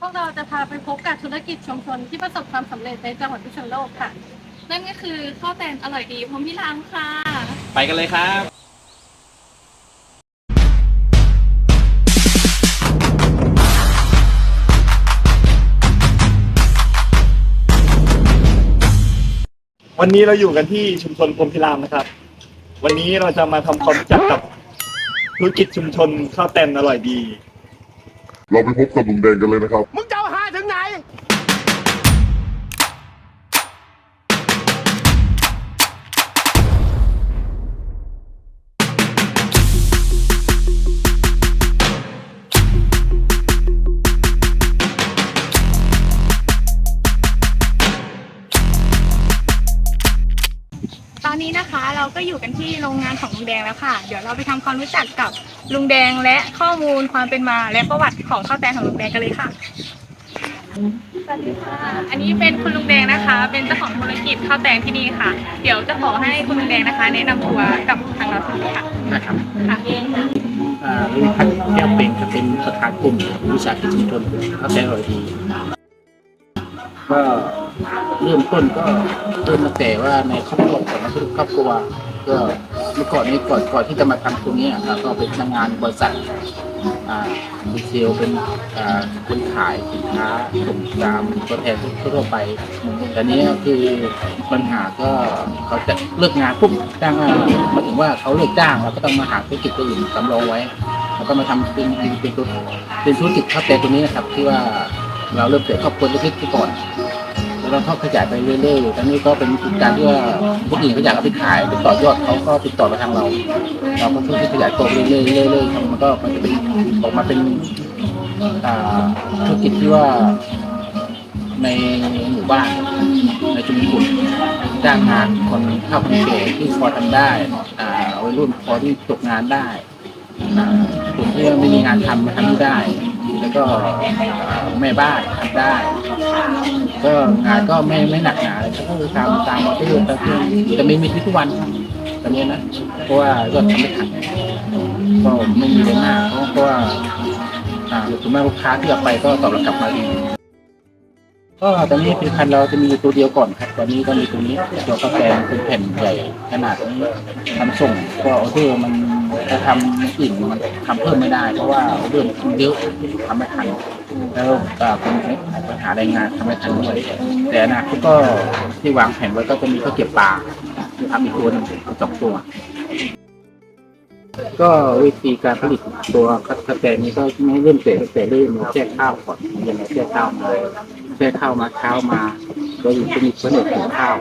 พวกเราจะพาไปพบกับธุรกิจชุมชนที่ประสบความสำเร็จในจังหวัดพิษณุโลกค่ะ นั่นก็คือข้าวแตนอร่อยดีพร้อมพี่รามค่ะ ไปกันเลยครับ วันนี้เราอยู่กันที่ชุมชนพรหมพิรามนะครับ วันนี้เราจะมาทำความรู้จักกับธุรกิจชุมชนข้าวแตนอร่อยดี เราไปพบกับลุงแดงกันเลยนะครับ มึงจะเอาหาถึงไหน อนนี้นะคะ เราก็อยู่กันที่โรงงานของลุงแดงแล้วค่ะ เดี๋ยวเราไปทำความรู้จักกับลุงแดงและข้อมูลความเป็นมาและประวัติของข้าวแตนของลุงแดงกันเลยค่ะ สวัสดีค่ะ อันนี้เป็นคุณลุงแดงนะคะ เป็นเจ้าของธุรกิจข้าวแตงที่นี่ค่ะ เดี๋ยวจะขอให้คุณลุงแดงนะคะ แนะนำตัวกับทางเราสักนิดค่ะนะครับค่ะอ่าลุงพันธ์แก้วเป็นครับเป็นประธานกลุ่มวิสาหกิจชุมชนข้าวแตงอร่อยดีก็ เริ่มต้นก็เริ่มมาแต่ว่าในครอบครัวของครอบครัวก็เมื่อก่อนนี้ก่อนก่อนที่จะมาทำตรงนี้อะก็เป็นพนักงานบริษัทอ่าเป็นเซลเป็นอาคนขายสินค้าส่งตามตัวแทนทั่วไปแต่นี้คือปัญหาก็เขาจะเลิกงานปุ๊บจ้างมาถึงว่าเขาเลิกจ้างเราก็ต้องมาหาธุรกิจตัวอื่นสำรองไว้แล้วก็มาทำเป็นเป็นเป็นธุรเป็นธุรกิจข้าวแตงตัวนี้นะครับที่ว่าเราเริ่มเกิดครอบครัวเล็กๆไปก่อน แล้วเราขยายไปเรื่อยๆตอนนี้ก็เป็นการที่ว่าคนอื่นเขาอยากเอาไปขายไปต่อยอดเขาก็ติดต่อมาทางเรา เราก็ช่วยขยายตัวเรื่อยๆเรื่อยๆมันก็มันจะเป็นออกมาเป็นอ่าธุรกิจที่ว่าในหมู่บ้านในชุมชนจ้างงานคนเข้าคนแก่ที่พอทำได้อ่าวัยรุ่นพอที่ตกงานได้กลุ่มที่ไม่มีงานทำมาทำได้ แล้วก็แม่บ้านทำได้ ก็งานก็ไม่ไม่หนักหนาเลยก็คือทำตามที่อยู่ตามที่จะมีมีทุกวันครับตอนนี้นะเพราะว่าก็ทำไม่ทันก็ไม่มีเลยหน้าเพราะว่าอ่าถึงแม้ลูกค้าที่เอาไปก็ตอบรับกลับมาดีก็ตอนนี้ผลิตภัณฑ์เราจะมีตัวเดียวก่อนครับ ตอนนี้ก็มีตัวนี้ตัวกาแฟเป็นแผ่นใหญ่ขนาดนี้ทำส่งก็ออเดอร์มัน จะทำอื่นมันทำเพิ่มไม่ได้ เพราะว่าออเดอร์มันเยอะทำไม่ทันแล้วก็เป็นปัญหาแรงงานทำไม่ทันด้วยแต่อนะก็ที่วางแผนไว้ก็จะมีข้าวเก็บปลาที่ทำอีกตัวหนึ่งสองตัวก็วิธีการผลิตตัวกาแฟนี้ก็ไม่เริ่มเสร็จตั้งแต่เริ่มแช่ข้าวก่อนยังไงแช่ข้าวมาแช่ข้าวมาเช้ามาก็อยู่จะมีเสน่ห์ของข้าว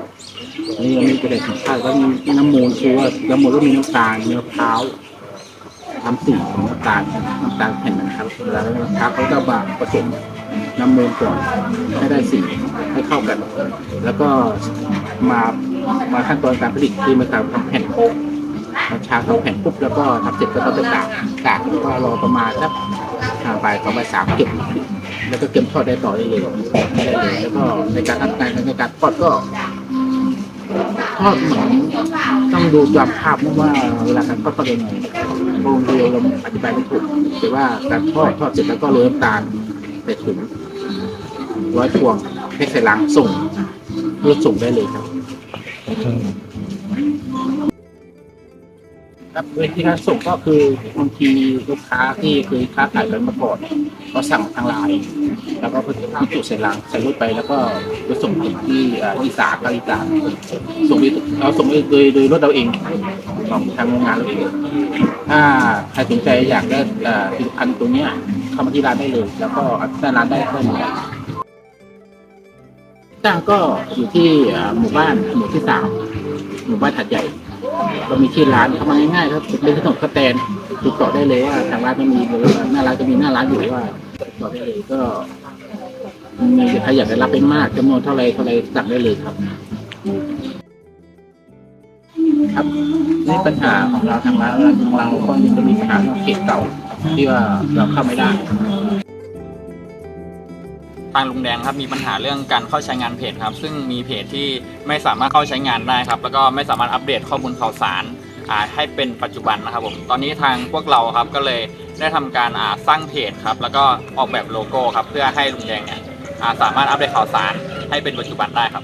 อันนี้ยังมีเสน่ห์ของข้าวก็มีน้ำมูลคือว่าน้ำมูลก็มีน้ำตาลมีมะพร้าวทำสีของน้ำตาลน้ำตาลแผ่นนะครับแล้วน้ำตาลเขาจะบางผสมน้ำมูลก่อนให้ได้สีให้เข้ากัน แล้วก็มามาขั้นตอนการผลิตที่มาทำทำแผ่นเราชาทำแผ่นปุ๊บแล้วก็ทำเสร็จก็ต้องไปตากตากแล้วก็รอประมาณสักอ่าบ่ายสองบ่ายสามเก็บแล้วก็เก็บทอดได้ต่อได้เลยได้เลยแล้วก็ในการทำงานในการทอดก็ ทอดเหมือนต้องดูจำภาพนะว่าเวลาการทอดทอดยังไงโรงเดียวเราอธิบายไม่ถูกแต่ว่าการทอดทอดเสร็จแล้วก็เริ่มตาลใส่ถุงร้อยพวงให้ใส่ลังส่งรถส่งได้เลยครับ ครับเวทีการส่งก็คือบางทีลูกค้าที่เคยค้าขายกันมาก่อนก็สั่งทางไลน์แล้วก็เพื่อที่จุดใส่ลังใส่รถไปแล้วก็ไปส่งถึงที่อ่าอีสานภาคอีสานส่งโดยเราส่งโดยโดยโดยรถเราเองของทางโรงงานเราเองถ้าใครสนใจอยากได้อ่าผลิตภัณฑ์ตัวเนี้ยเข้ามาที่ร้านได้เลย แล้วก็หน้าร้านได้ได้เหมือนกันจ้างก็อยู่ที่หมู่บ้านหมู่ที่สามหมู่บ้านถัดใหญ่ เรามีที่ร้านเข้ามาง่ายๆครับเป็นขนมข้าวแตนติดต่อได้เลยว่าทางร้านจะมีหรือว่าหน้าร้านจะมีหน้าร้านอยู่ว่าติดต่อได้เลยก็มีใครอยากได้รับเป็นมากจำนวนเท่าไรเท่าไรสั่งได้เลยครับ ครับนี่ปัญหาของเราทางร้านของเราก็จะมีปัญหาเขตเก่าที่ว่าเราเข้าไม่ได้ ทางลุงแดงครับมีปัญหาเรื่องการเข้าใช้งานเพจครับ ซึ่งมีเพจที่ไม่สามารถเข้าใช้งานได้ครับ แล้วก็ไม่สามารถอัปเดตข้อมูลข่าวสารอ่าให้เป็นปัจจุบันนะครับผมตอนนี้ทางพวกเราครับก็เลยได้ทำการอ่าสร้างเพจครับแล้วก็ออกแบบโลโก้ครับเพื่อให้ลุงแดงเนี่ยอ่าสามารถอัปเดตข่าวสารให้เป็นปัจจุบันได้ครับ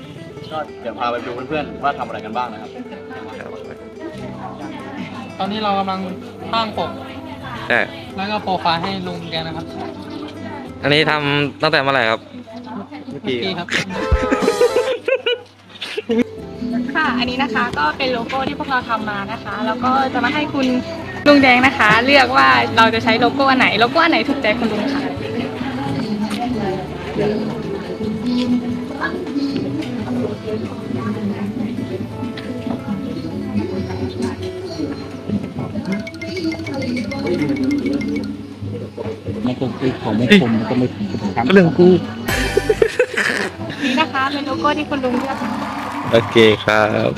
ก็เดี๋ยวพาไปดูเพื่อนๆว่าทำอะไรกันบ้างนะครับ ตอนนี้เรากำลังสร้างปกใช่แล้วก็โปรไฟล์ให้ลุงแกนะครับ อันนี้ทำตั้งแต่เมื่อไหร่ครับ เมื่อกี้ครับ ค่ะ อันนี้นะคะก็เป็นโลโก้ที่พวกเราทำมานะคะ แล้วก็จะมาให้คุณลุงแดงนะคะ เลือกว่าเราจะใช้โลโก้อันไหน โลโก้อันไหนถูกใจคุณลุงค่ะมั นก็คือของไม่คมมันก็ไม่ทำเรื่องกูนี่นะคะเป็นโลโก้ที่คุณลุงเลือกค่ะโอเคครับ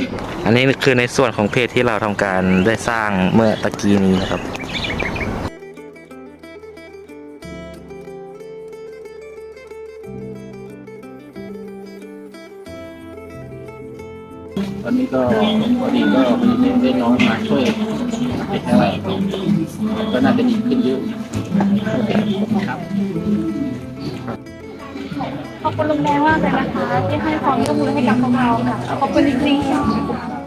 อันนี้คือในส่วนของเพจที่เราทำการได้สร้างเมื่อตะกี้นี้นะครับตอนนี้ก็พอดีก็มีได้น้องมาช่วยเป็นอะไร ก็น่าจะดีขึ้นเยอะครับขอบคุณลุงแดงมากเลยนะคะ ที่ให้ความร่วมมือให้กับพวกเราค่ะขอบคุณจริงๆ